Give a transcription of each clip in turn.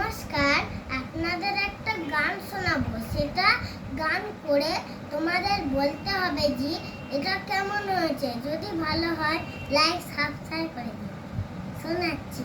নমস্কার, আপনাদের একটা গান শোনাবো। সেটা গান করে তোমাদের বলতে হবে যে, এটা কেমন হয়েছে? যদি ভালো হয় লাইক সাবস্ক্রাইব করে দিও। শোনাচ্ছি।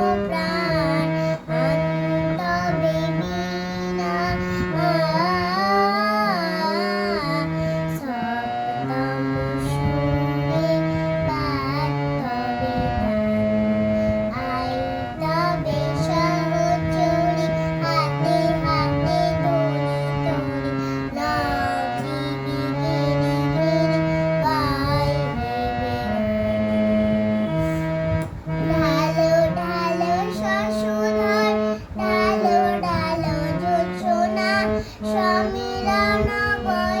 Brown. Mevlana Bay.